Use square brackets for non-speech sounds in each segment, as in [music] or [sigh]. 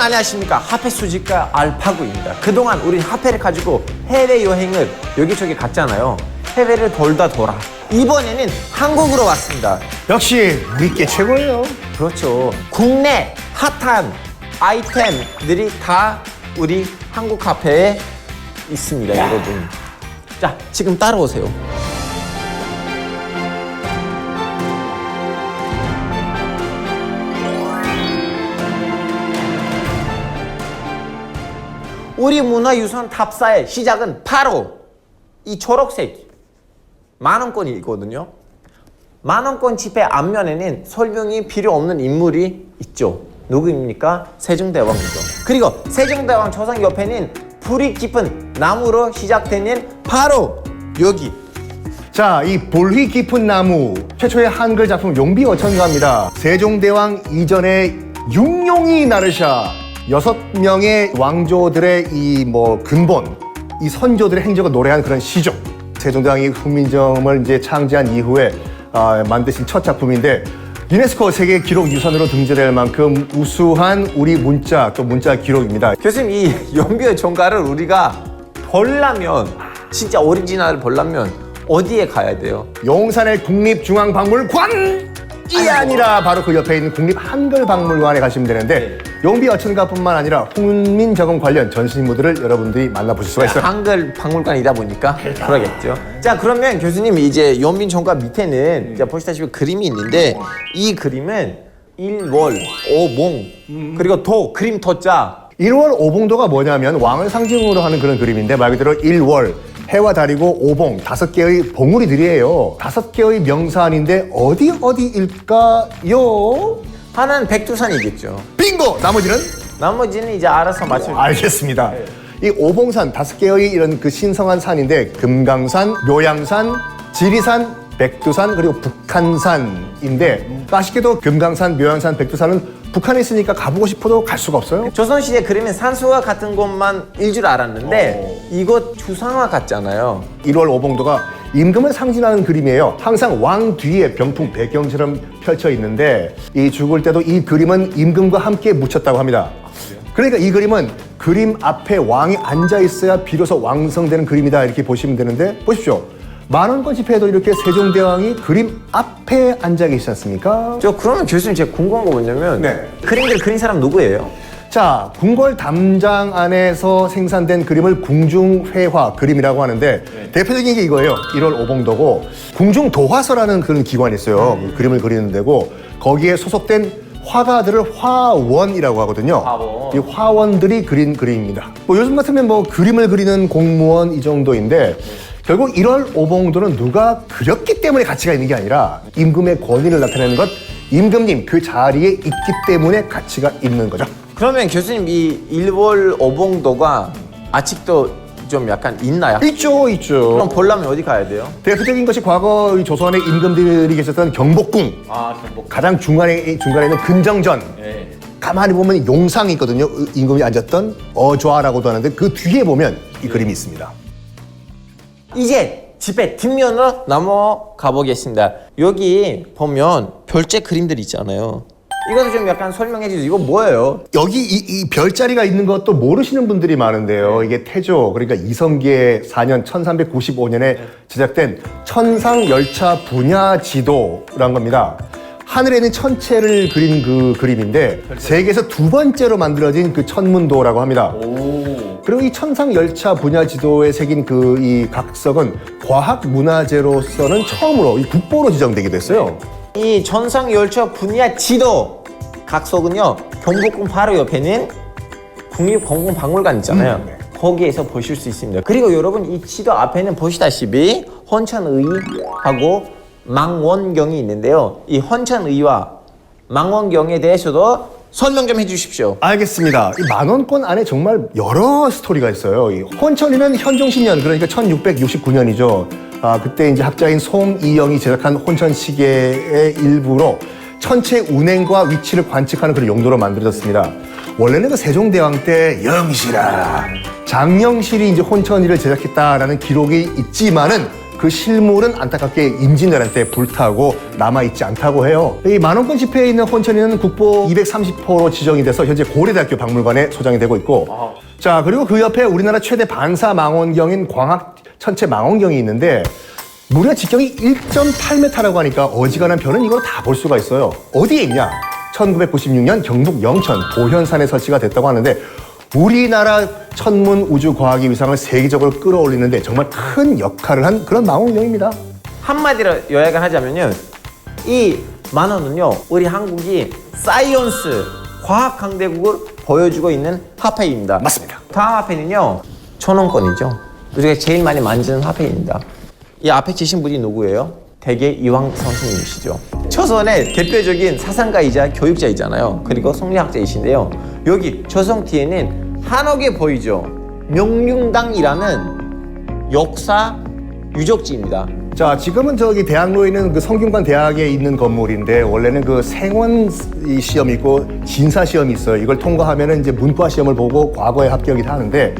안녕하십니까? 화폐 수집가 알파고입니다. 그동안 우리 화폐를 가지고 해외여행을 여기저기 갔잖아요. 해외를 돌다 돌아. 이번에는 한국으로 왔습니다. 역시 우리 게 최고예요. 그렇죠. 국내 핫한 아이템들이 다 우리 한국 카페에 있습니다 여러분. 자 지금 따라오세요 우리 문화유산 탑사의 시작은 바로 이 초록색 만원권이거든요. 만원권 지폐 앞면에는 설명이 필요 없는 인물이 있죠. 누구입니까? 세종대왕이죠. 그리고 세종대왕 조상 옆에는 불이 깊은 나무로 시작되는 바로 여기 자, 이 볼휘 깊은 나무 최초의 한글 작품 용비 어천가입니다. 세종대왕 이전에 육룡이 나르샤 여섯 명의 왕조들의 이 뭐 근본, 이 선조들의 행적을 노래한 그런 시죠. 세종대왕이 훈민정음을 이제 창제한 이후에 아, 만드신 첫 작품인데 유네스코 세계 기록 유산으로 등재될 만큼 우수한 우리 문자 또 문자 기록입니다. 교수님 이 [laughs] 연비의 정가를 우리가 보려면 진짜 오리지널을 보려면 어디에 가야 돼요? 용산의 국립중앙박물관이 아니라 바로 그 옆에 있는 국립한글박물관에 가시면 되는데 용비 어천가뿐만 아니라 훈민정음 관련 전시물들을 여러분들이 만나보실 수가 있어요. 한글 박물관이다 보니까 그러겠죠. 자 그러면 교수님 이제 연민 정가 밑에는 이제 보시다시피 그림이 있는데 이 그림은 일월 오봉 그리고 도 그림 토자 1월 오봉도가 뭐냐면 왕을 상징으로 하는 그런 그림인데 말 그대로 1월 해와 달이고 오봉 다섯 개의 봉우리들이에요. 다섯 개의 명산인데 어디 어디일까요? 하나는 백두산이겠죠. 빙고! 나머지는 나머지는 이제 알아서 맞춰. 알겠습니다. 이 오봉산 다섯 개의 이런 그 신성한 산인데 금강산, 묘양산, 지리산, 백두산 그리고 북한산인데 아쉽게도 금강산, 묘양산, 백두산은 북한에 있으니까 가보고 싶어도 갈 수가 없어요. 조선시대 그림은 산수와 같은 곳만 일 줄 알았는데 이거 주상화 같잖아요. 1월 오봉도가 임금을 상징하는 그림이에요. 항상 왕 뒤에 병풍 배경처럼 펼쳐 있는데 이 죽을 때도 이 그림은 임금과 함께 묻혔다고 합니다. 그러니까 이 그림은 그림 앞에 왕이 앉아 있어야 비로소 완성되는 그림이다 이렇게 보시면 되는데 보십시오. 만원권 지폐에도 이렇게 세종대왕이 그림 앞에 앉아 계시지 않습니까? 저 그러면 교수님 제가 궁금한 거 뭐냐면 네. 그림들 그린 사람 누구예요? 자, 궁궐 담장 안에서 생산된 그림을 궁중회화 그림이라고 하는데 대표적인 게 이거예요. 1월 오봉도고 궁중도화서라는 그런 기관이 있어요. 그 그림을 그리는 데고 거기에 소속된 화가들을 화원이라고 하거든요. 화원. 이 화원들이 그린 그림입니다. 뭐 요즘 같으면 뭐 그림을 그리는 공무원 이 정도인데 결국 1월 오봉도는 누가 그렸기 때문에 가치가 있는 게 아니라 임금의 권위를 나타내는 것 임금님 그 자리에 있기 때문에 가치가 있는 거죠. 그러면 교수님 이 일월 오봉도가 아직도 좀 약간 있나요? 있죠, 있죠. 그럼 보려면 어디 가야 돼요? 대표적인 것이 과거 이 조선의 임금들이 계셨던 경복궁. 아 경복. 가장 중간에 중간에 있는 근정전. 네. 가만히 보면 용상이 있거든요. 임금이 앉았던 어좌라고도 하는데 그 뒤에 보면 이 그림이 있습니다. 이제 집에 뒷면으로 넘어가 보겠습니다. 여기 보면 별재 그림들 있잖아요. 이것도 좀 약간 설명해 주세요. 이거 뭐예요? 여기 이, 이 별자리가 있는 것도 모르시는 분들이 많은데요. 이게 태조 그러니까 이성계 4년 1395년에 제작된 천상 열차 분야 지도라는 겁니다. 하늘에 있는 천체를 그린 그 그림인데 세계에서 두 번째로 만들어진 그 천문도라고 합니다. 그리고 이 천상 열차 분야 지도에 새긴 그 이 각석은 과학 문화재로서는 처음으로 이 국보로 지정되기도 했어요. 이 전상 열차 분야 지도 각석은요 경복궁 바로 옆에는 국립공공박물관 있잖아요. 음, 네. 거기에서 보실 수 있습니다. 그리고 여러분 이 지도 앞에는 보시다시피 헌천의하고 망원경이 있는데요. 이 헌천의와 망원경에 대해서도 설명 좀 해주십시오. 알겠습니다. 이 만원권 안에 정말 여러 스토리가 있어요. 이 혼천이는 현종신년 그러니까 1669년이죠. 아 그때 이제 학자인 송이영이 제작한 혼천 시계의 일부로 천체 운행과 위치를 관측하는 그런 용도로 만들어졌습니다. 원래는 그 세종대왕 때 영시라 장영실이 이제 혼천이를 제작했다라는 기록이 있지만은 그 실물은 안타깝게 임진왜란 불타고 남아있지 않다고 해요. 이 만원권 지폐에 있는 혼천이는 국보 230호로 지정이 돼서 현재 고려대학교 박물관에 소장이 되고 있고 자 그리고 그 옆에 우리나라 최대 반사 망원경인 광학 천체 망원경이 있는데 무려 직경이 1.8m라고 하니까 어지간한 별은 이걸 다 볼 수가 있어요. 어디에 있냐? 1996년 경북 영천 도현산에 설치가 됐다고 하는데 우리나라 천문 우주 과학의 위상을 세계적으로 끌어올리는데 정말 큰 역할을 한 그런 망원경입니다. 한마디로 요약을 하자면요. 이 만원은요, 우리 한국이 사이언스, 과학 강대국을 보여주고 있는 화폐입니다. 맞습니다. 다음 화폐는요, 천 원권이죠. 우리가 제일 많이 만지는 화폐입니다. 이 앞에 계신 분이 누구예요? 대개 이황 선생님이시죠. 조선의 대표적인 사상가이자 교육자이잖아요. 그리고 성리학자이신데요. 여기 조성 뒤에는 한옥에 보이죠. 명륜당이라는 역사 유적지입니다. 자, 지금은 저기 대학로에 있는 그 성균관 대학에 있는 건물인데 원래는 그 생원 이 시험이 있고 진사 시험이 있어요. 이걸 통과하면은 이제 문과 시험을 보고 과거에 합격이 하는데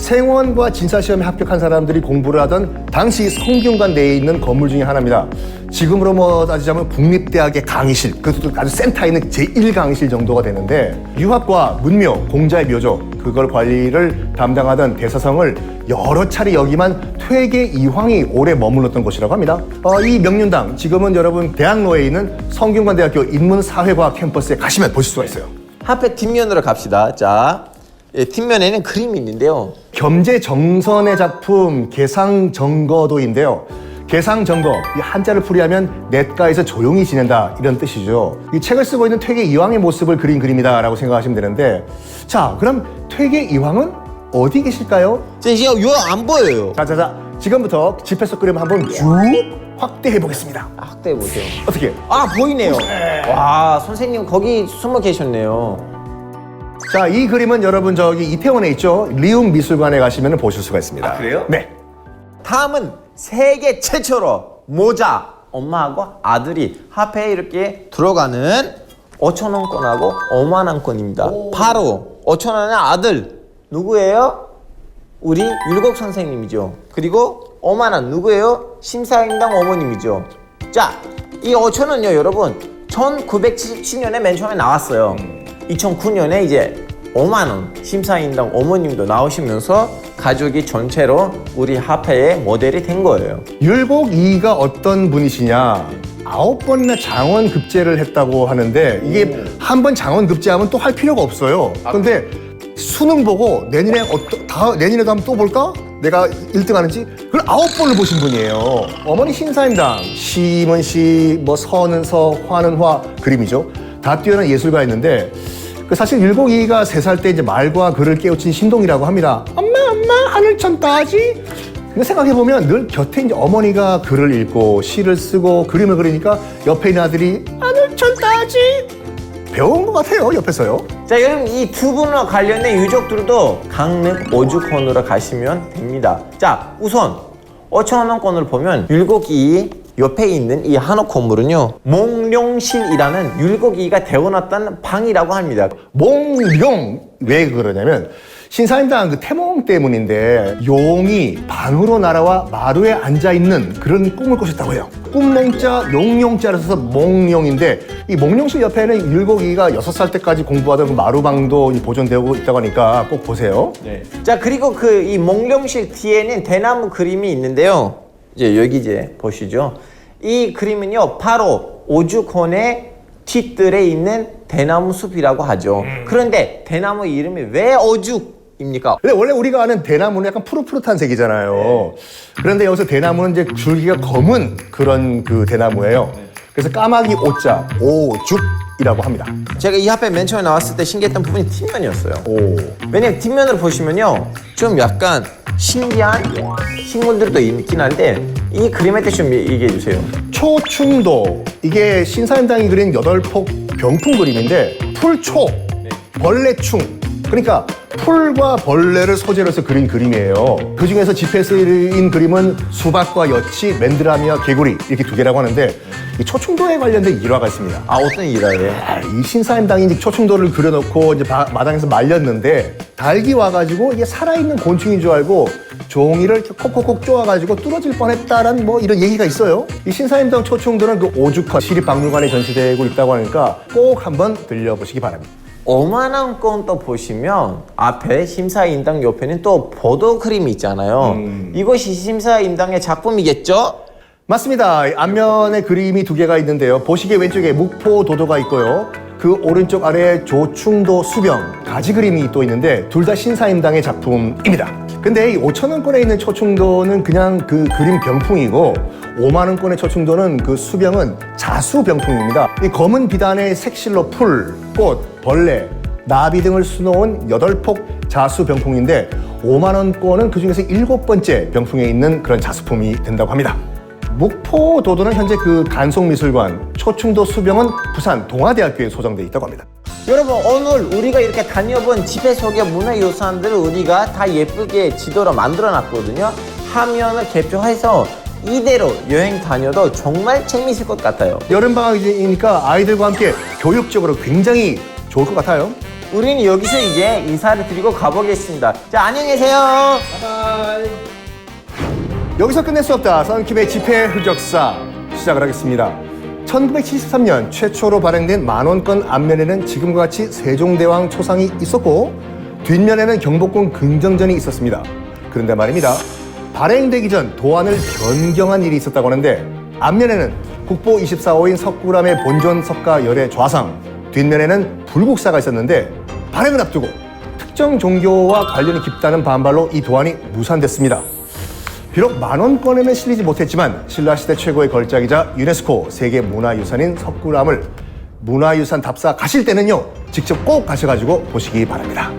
생원과 진사 시험에 합격한 사람들이 공부를 하던 당시 성균관 내에 있는 건물 중에 하나입니다. 지금으로 뭐 따지자면 국립대학의 강의실, 그것도 아주 센터에 있는 제1강의실 정도가 되는데 유학과 문묘, 공자의 묘조 그걸 관리를 담당하던 대사성을 여러 차례 여기만 퇴계 이황이 오래 머물렀던 곳이라고 합니다. 어, 이 명륜당 지금은 여러분 대학로에 있는 성균관대학교 인문사회과학 캠퍼스에 가시면 보실 수가 있어요. 화폐 뒷면으로 갑시다. 자, 예, 뒷면에는 그림이 있는데요. 겸재 정선의 작품 개상정거도인데요. 개상정거 이 한자를 풀이하면 냇가에서 조용히 지낸다 이런 뜻이죠. 이 책을 쓰고 있는 퇴계 이황의 모습을 그린 그림이다라고 생각하시면 되는데 자 그럼 퇴계 이황은 어디 계실까요? 자, 이제 이거 안 보여요. 자자자 지금부터 속 그림 한번 쭉 확대해 보겠습니다. 아, 확대해 보세요. 어떻게? 아, 보이네요. 와, 선생님 거기 숨어 계셨네요. 자 이 그림은 여러분 저기 이태원에 있죠 리움 미술관에 가시면 보실 수가 있습니다. 아, 그래요? 네. 다음은 세계 최초로 모자 엄마하고 아들이 화폐에 이렇게 들어가는 5천 원권하고 5만 원권입니다. 바로 5천 원의 아들 누구예요? 우리 율곡 선생님이죠. 그리고 5만 원 누구예요? 심사임당 어머님이죠. 자, 이 5천 원요 여러분 1977년에 맨 처음에 나왔어요. 2009년에 이제 5만 원 심사임당 어머님도 나오시면서 가족이 전체로 우리 화폐의 모델이 된 거예요. 율곡 이가 어떤 분이시냐? 아홉 번이나 장원 급제를 했다고 하는데 이게 한 번 장원 급제하면 또 할 필요가 없어요. 근데 수능 보고 내년에 어떠, 다 내년에도 한번 또 볼까? 내가 1등 하는지 그걸 아홉 번을 보신 분이에요. 어머니 신사임당 시임은 시, 뭐 서는 서, 화는 화 그림이죠. 다 뛰어난 예술가였는데 그 사실 율곡이가 세 살 때 이제 말과 글을 깨우친 신동이라고 합니다. 엄마 엄마 하늘천 따지 근데 생각해 보면 늘 곁에 이제 어머니가 글을 읽고 시를 쓰고 그림을 그리니까 옆에 있는 아들이 하늘천 따지 배운 것 같아요 옆에서요 자, 여러분 이 두 분과 관련된 유적들도 강릉 오죽헌으로 가시면 됩니다. 자, 우선 5천 원권을 보면 율곡이 옆에 있는 이 한옥 건물은요 몽룡실이라는 율곡이가 태어났던 방이라고 합니다. 몽룡 왜 그러냐면 신사임당 그 태몽 때문인데 용이 방으로 날아와 마루에 앉아 있는 그런 꿈을 꾸셨다고 해요. 꿈몽자 용용자를 써서 몽룡인데 이 몽룡실 옆에는 율곡이가 여섯 살 때까지 공부하던 그 마루방도 보존되고 있다고 하니까 꼭 보세요. 자 그리고 그 이 몽룡실 뒤에는 대나무 그림이 있는데요. 이제 여기 이제 보시죠. 이 그림은요 바로 오죽헌의 뒷뜰에 있는 대나무 숲이라고 하죠. 그런데 대나무 이름이 왜 오죽 입니까? 근데 원래 우리가 아는 대나무는 약간 푸릇푸릇한 색이잖아요. 그런데 여기서 대나무는 이제 줄기가 검은 그런 그 대나무예요. 그래서 까마귀 오자 오죽이라고 합니다. 제가 이 화폐 맨 처음에 나왔을 때 신기했던 부분이 뒷면이었어요. 오. 왜냐면 뒷면으로 보시면요 좀 약간 신기한 식물들도 있긴 한데 이 그림에 대해 좀 얘기해 주세요. 초충도 이게 신사임당이 그린 여덟 폭 병풍 그림인데 풀초, 벌레충, 그러니까 풀과 벌레를 소재로서 그린 그림이에요. 그 중에서 집에 쓰인 그림은 수박과 여치, 맨드라미와 개구리 이렇게 두 개라고 하는데 이 초충도에 관련된 일화가 있습니다. 아 어떤 일화예요? 아, 이 신사임당이 초충도를 그려놓고 이제 바- 마당에서 말렸는데 닭이 와가지고 이게 살아있는 곤충인 줄 알고 종이를 콕콕콕 쪼아가지고 뚫어질 뻔했다라는 뭐 이런 얘기가 있어요. 이 신사임당 초충도는 그 오죽헌 시립박물관에 전시되고 있다고 하니까 꼭 한번 들려보시기 바랍니다. 오만한 건 또 보시면 앞에 심사인당 옆에는 또 보도 그림이 있잖아요. 이것이 심사인당의 작품이겠죠? 맞습니다. 앞면에 그림이 두 개가 있는데요. 보시기에 왼쪽에 묵포 도도가 있고요. 그 오른쪽 아래에 조충도 수병 가지 그림이 또 있는데 둘 다 신사임당의 작품입니다. 근데 이 5천 원권에 있는 초충도는 그냥 그 그림 병풍이고 5만 원권의 초충도는 그 수병은 자수 병풍입니다. 이 검은 비단에 색실로 풀, 꽃, 벌레, 나비 등을 수놓은 여덟 폭 자수 병풍인데 5만 원권은 그 중에서 일곱 번째 병풍에 있는 그런 자수품이 된다고 합니다. 묵포 도도는 현재 그 간송미술관, 초충도 수병은 부산 동아대학교에 소장돼 있다고 합니다. 여러분 오늘 우리가 이렇게 다녀본 집회 속의 문화유산들을 우리가 다 예쁘게 지도로 만들어 놨거든요. 화면을 캡처해서 이대로 여행 다녀도 정말 재미있을 것 같아요. 여름 방학이니까 아이들과 함께 교육적으로 굉장히 좋을 것 같아요. 우리는 여기서 이제 인사를 드리고 가보겠습니다. 자, 안녕히 계세요. 여기서 끝낼 수 없다. 선킴의 집회 흑역사 시작을 하겠습니다. 1973년 최초로 발행된 만원권 앞면에는 지금과 같이 세종대왕 초상이 있었고 뒷면에는 경복궁 긍정전이 있었습니다. 그런데 말입니다. 발행되기 전 도안을 변경한 일이 있었다고 하는데 앞면에는 국보 24호인 석굴암의 본존 석가 열의 좌상 뒷면에는 불국사가 있었는데 발행을 앞두고 특정 종교와 관련이 깊다는 반발로 이 도안이 무산됐습니다. 비록 만원권에는 실리지 못했지만 신라시대 최고의 걸작이자 유네스코 세계문화유산인 석굴암을 문화유산 답사 가실 때는요 직접 꼭 가셔가지고 보시기 바랍니다.